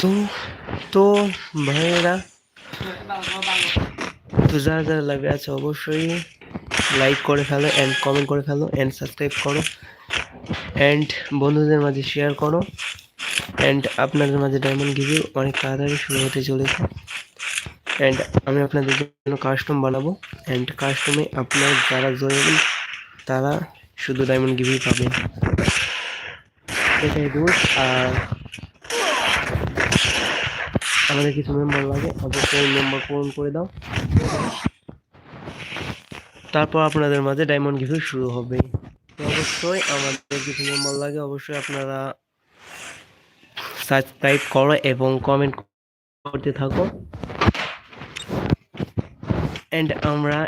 তো তো ভাইয়েরা তো যারা যারা লাইভে আছে অবশ্যই লাইক করে ফেলো অ্যান্ড কমেন্ট করে ফেলো অ্যান্ড সাবস্ক্রাইব করো অ্যান্ড বন্ধুদের মাঝে শেয়ার করো অ্যান্ড আপনাদের মাঝে ডায়মন্ড গিভিউ অনেক তাড়াতাড়ি শুরু হতে চলেছে অ্যান্ড আমি আপনাদের জন্য কাস্টম বানাবো অ্যান্ড কাস্টমে আপনার যারা জয়েন তারা শুধু ডায়মন্ড গিভিউ পাবেন। এটাই রুলস আর আমাদের কিছু মেম্বার লাগে, অবশ্যই মেম্বার পূরণ করে দাও। তারপর আপনাদের মাঝে ডায়মন্ড গিভিউ শুরু হবে। অবশ্যই আমাদের কিছু মেম্বার লাগে, অবশ্যই আপনারা সাবস্ক্রাইব করো এবং কমেন্ট করতে থাকো। অ্যান্ড আমরা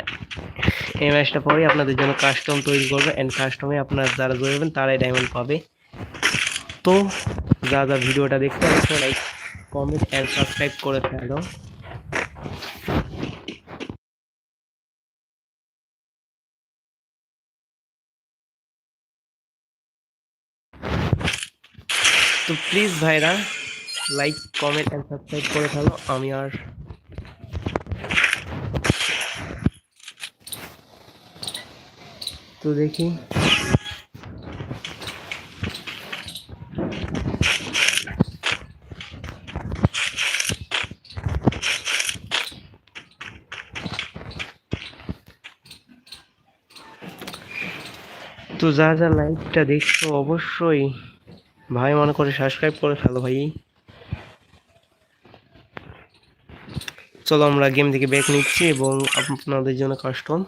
এই ম্যাচটা পরে আপনাদের জন্য কাস্টম তৈরি করব। অ্যান্ড কাস্টমে আপনারা যারা জড়াবেন তারাই ডায়মন্ড পাবে। তো যা ভিডিওটা দেখতে অবশ্যই লাইক কমেন্ট এন্ড সাবস্ক্রাইব করে ফেলো। তো প্লিজ ভাইরা লাইক কমেন্ট এন্ড সাবস্ক্রাইব করে ফেলো। আমি আর তো দেখি। তো যা যা লাইভটা দেখছ অবশ্যই। ভাই, মনে করে সাবস্ক্রাইব করে ফেলো ভাই। চলো আমরা গেম থেকে ব্যাক নিচ্ছি এবং আপনাদের জন্য কাস্টম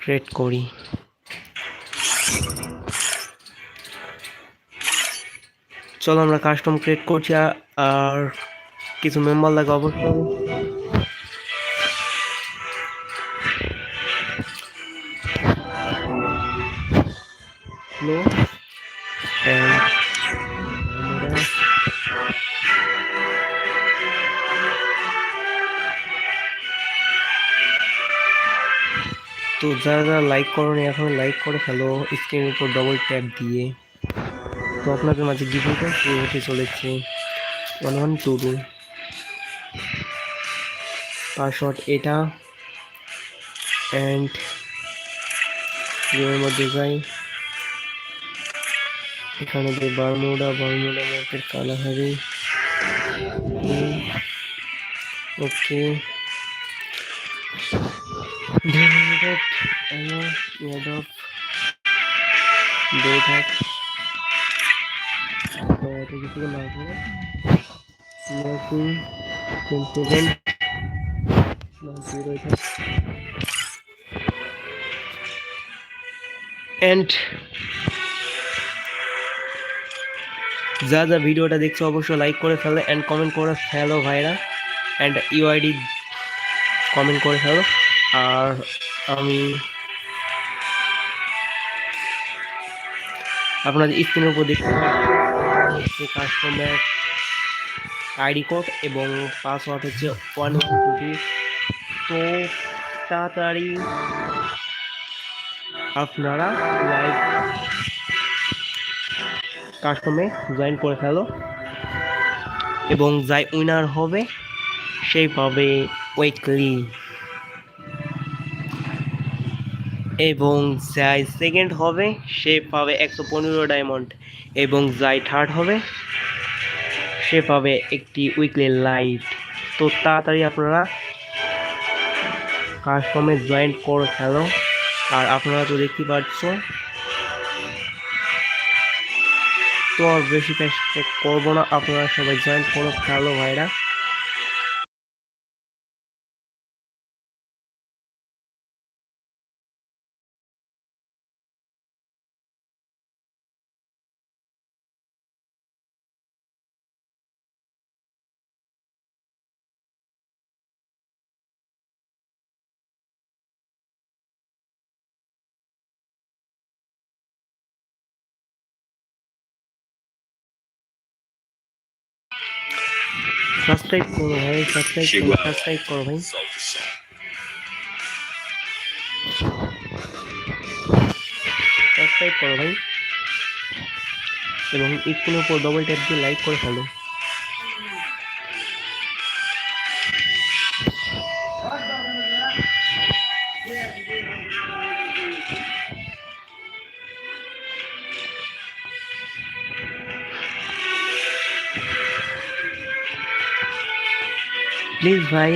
ক্রিয়েট করি। চলো আমরা কাস্টম ক্রিয়েট করছি, আর কিছু মেম্বার লাগে অবশ্যই। No. And তো যারা যারা লাইক করোনি, এখন লাইক করে ফেলো স্ক্রিনের উপর ডবল ট্যাপ দিয়ে। তো আপনাদের মাঝে গিভিটা শুরু হতে চলেছে। One one two two password এটা। অ্যান্ড গেমের মধ্যে যাই এখানে যে বারমুডা বারমুডা ম্যাপের কালাহারি। ওকে। এন্ড যা যা ভিডিওটা দেখছ অবশ্যই লাইক করে ফেলো অ্যান্ড কমেন্ট করে ফেলো ভাইরা অ্যান্ড ইউআইডি কমেন্ট করে ফেলো। আর আমি আপনাদের স্ক্রিনের উপর দেখতে কাস্টমার আইডি কোড এবং পাসওয়ার্ড হচ্ছে ওয়ান টু টু তো তাড়াতাড়ি আপনারা লাইভ কাস্টমে জয়েন করে ফেলো। এবং যাই উইনার হবে, সেই পাবে উইকলি এবং যাই সেকেন্ড হবে, সে পাবে একশো পনেরো ডায়মন্ড এবং যাই থার্ড হবে, সে পাবে একটি উইকলি লাইট তো তাড়াতাড়ি আপনারা কাস্টমে জয়েন করে ফেলো। আর আপনারা তো দেখতে পাচ্ছ তো আর বেশি চেষ্টা করব না। আপনারা সবাই জয়েন কোনো খেলো ভাইরা সাবস্ক্রাইব করো ভাই সাবস্ক্রাইব করো সাবস্ক্রাইব করো ভাই। সাবস্ক্রাইব করো ভাই। এবং স্ক্রিনের উপর ডবল ট্যাপ দিয়ে লাইক করে ফেলো। প্লিজ ভাই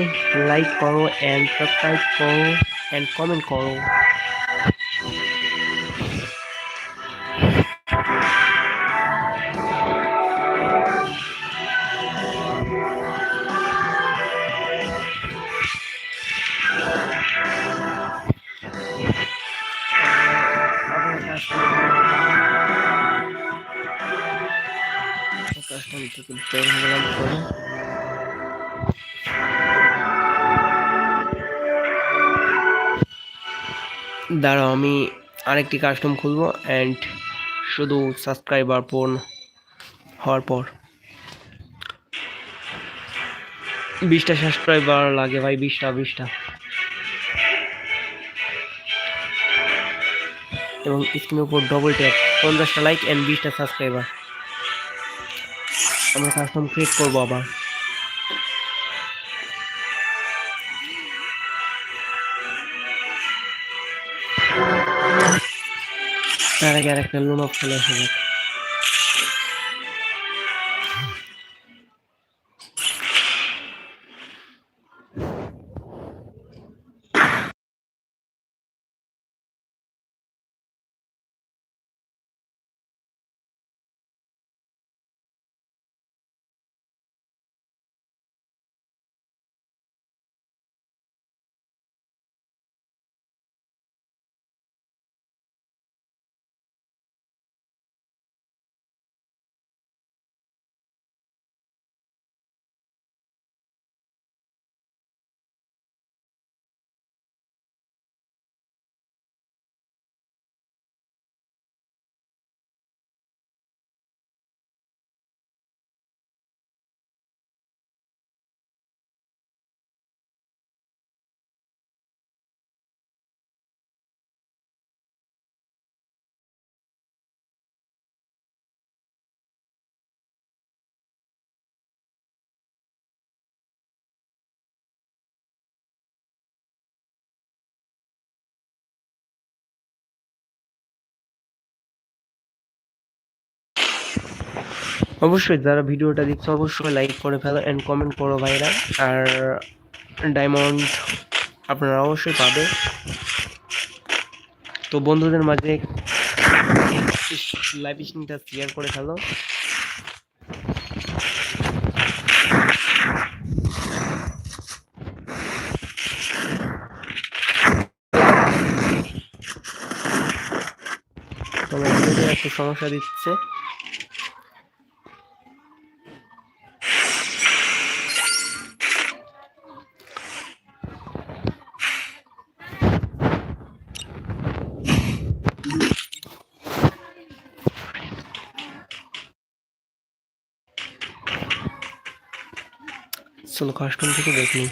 লাইক করো অ্যান্ড সাবস্ক্রাইব করো অ্যান্ড কমেন্ট করো কাস্টম থেকে বের হয়ে গেলাম দাঁড়াও, আমি আরেকটি কাস্টম খুলবো অ্যান্ড শুধু সাবস্ক্রাইবার পূর্ণ হওয়ার পর। বিশটা সাবস্ক্রাইবার লাগে ভাই, বিশটা বিশটা। এবং স্ক্রিনের উপর ডবল ট্যাপ পঞ্চাশটা লাইক অ্যান্ড বিশটা সাবস্ক্রাইবার আমরা কাস্টম ক্রিয়েট করব আবার। তার আগে আরেকটা লোন অবশ্যই যারা ভিডিওটা দেখছ, অবশ্যই লাইক করে ফেলো অ্যান্ড কমেন্ট করো ভাইরা। আর ডায়মন্ড আপনারা অবশ্যই পাবে। তো বন্ধুদের মাঝে লাইভ স্ট্রিমটা শেয়ার করে ফেলো। সমস্যা দিচ্ছে। চলো কাস্টম থেকে দেখি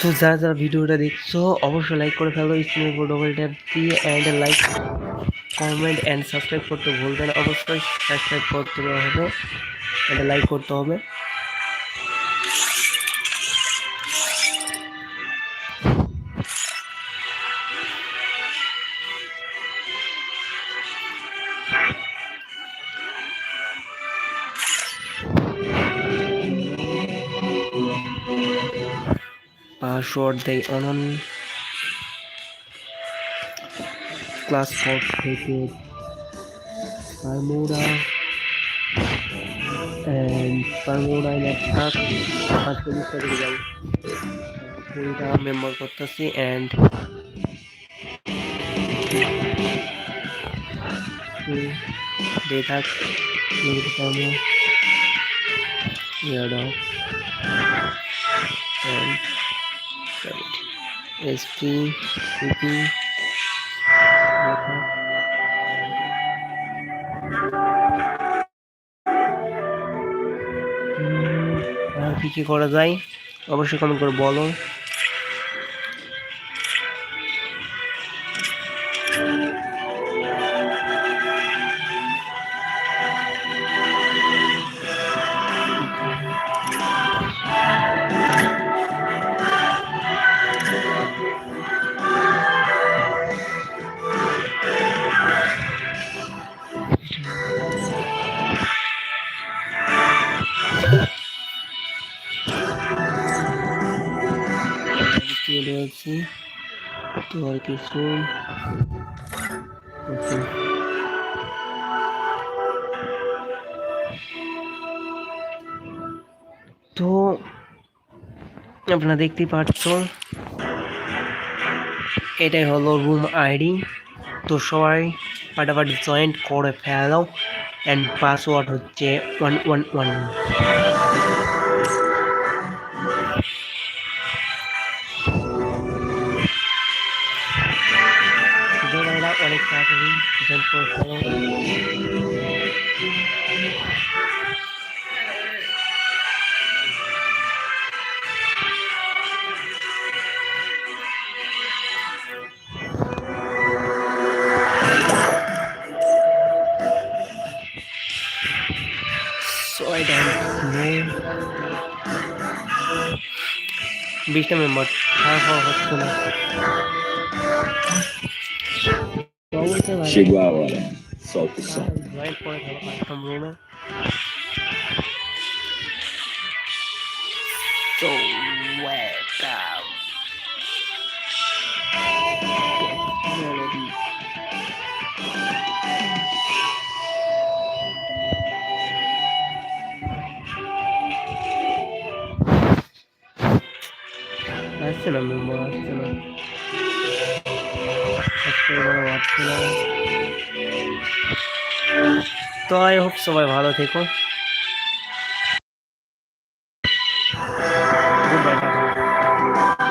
তো যারা যারা ভিডিওটা দেখছ, অবশ্যই লাইক করে ফেলো, স্ক্রিনের উপর ডবল ট্যাপ দিয়ে and like comment and subscribe করতে ভুলবেন অবশ্যই সাবস্ক্রাইব করতে হবে অ্যান্ড লাইক করতে হবে। পাসওয়ার্ড দেয় অনন ক্লাস ফোর থেকে পারমোরা and পারমোরা ইন অ্যাটাক পাঁচ চল্লিশটা থেকে যাই কুড়িটা মেম্বার করতেছি and data পারমো yard and SP PP আর কি কি করা যায়? অবশ্যই কমেন্ট করে বলো। আসছি তো আর কিছু। তো আপনারা দেখতেই পাচ্ছ এটাই হলো রুম আইডি তো সবাই ফাটাফাটি জয়েন্ট করে ফেলো। অ্যান্ড পাসওয়ার্ড হচ্ছে ওয়ান ওয়ান ওয়ান তাড়াতাড়ি I don't বিশটা মেম্বার হ্যাঁ হ্যাঁ হচ্ছে না। তো অবশ্যই ভালো। Chegou a hora. Solta o som. Join করে ফেলো কাস্টম রুমে So তো আই হোপ সবাই ভালো থেকো।